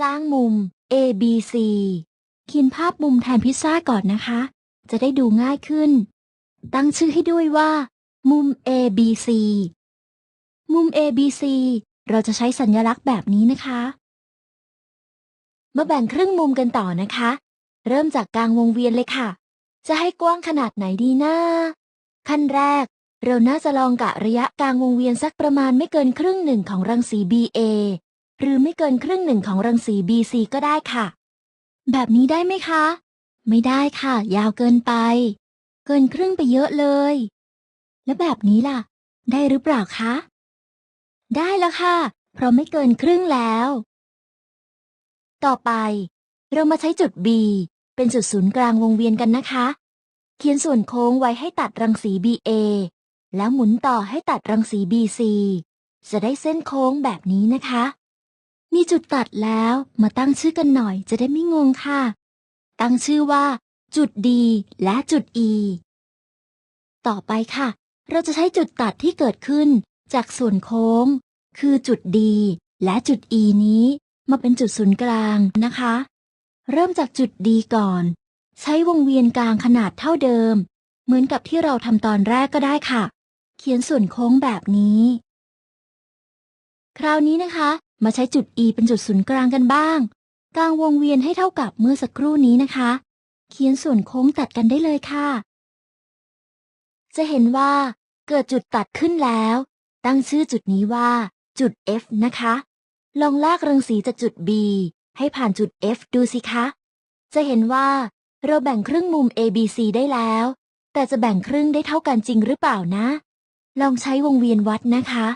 สร้างมุม A B C เขียนภาพมุมแทนพิซซ่าก่อนนะคะ จะได้ดูง่ายขึ้น ตั้งชื่อให้ด้วยว่า มุม A B C มุม A B C เราจะใช้สัญลักษณ์แบบนี้นะคะ มาแบ่งครึ่งมุมกันต่อนะคะ เริ่มจากกลางวงเวียนเลยค่ะ จะให้กว้างขนาดไหนดีนะขั้นแรก เราน่าจะลองกะระยะกลางวงเวียนสักประมาณไม่เกินครึ่งหนึ่งของรังสี BA หรือไม่เกินครึ่งหนึ่งของรังสี BC ก็ได้ค่ะ แบบนี้ได้ไหมคะ ไม่ได้ค่ะ ยาวเกินไป เกินครึ่งไปเยอะเลย แล้วแบบนี้ล่ะ ได้หรือเปล่าคะ ได้แล้วค่ะ เพราะไม่เกินครึ่งแล้ว ต่อไป เรามาใช้จุด B เป็นจุดศูนย์กลางวงเวียนกันนะคะ เขียนส่วนโค้งไว้ให้ตัดรังสี BA แล้วหมุนต่อให้ตัดรังสี BC จะได้เส้นโค้งแบบนี้นะคะ มีจุดตัดแล้วมาตั้งชื่อกันหน่อยจะได้ไม่งงค่ะ ตั้งชื่อว่า จุด D และจุด E ต่อไปค่ะ เราจะใช้จุดตัดที่เกิดขึ้น จากส่วนโค้ง คือจุด D และจุด E นี้ มาเป็นจุดศูนย์กลางนะคะ เริ่มจากจุด D ก่อน ใช้วงเวียนกลางขนาดเท่าเดิม เหมือนกับที่เราทำตอนแรกก็ได้ค่ะ เขียนส่วนโค้งแบบนี้ คราวนี้นะคะมาใช้จุด E เป็นจุดศูนย์กลางกันบ้าง กลางวงเวียนให้เท่ากับเมื่อสักครู่นี้นะคะ เขียนส่วนโค้งตัดกันได้เลยค่ะ จะเห็นว่า เกิดจุดตัดขึ้นแล้ว ตั้งชื่อจุดนี้ว่า จุด F นะคะ ลองลากรังสีจากจุด B ให้ผ่านจุด F ดูสิคะ จะเห็นว่าเราแบ่งครึ่งมุม ABC ได้แล้ว แต่จะแบ่งครึ่งได้เท่ากันจริงหรือเปล่านะ ลองใช้วงเวียนวัดนะคะ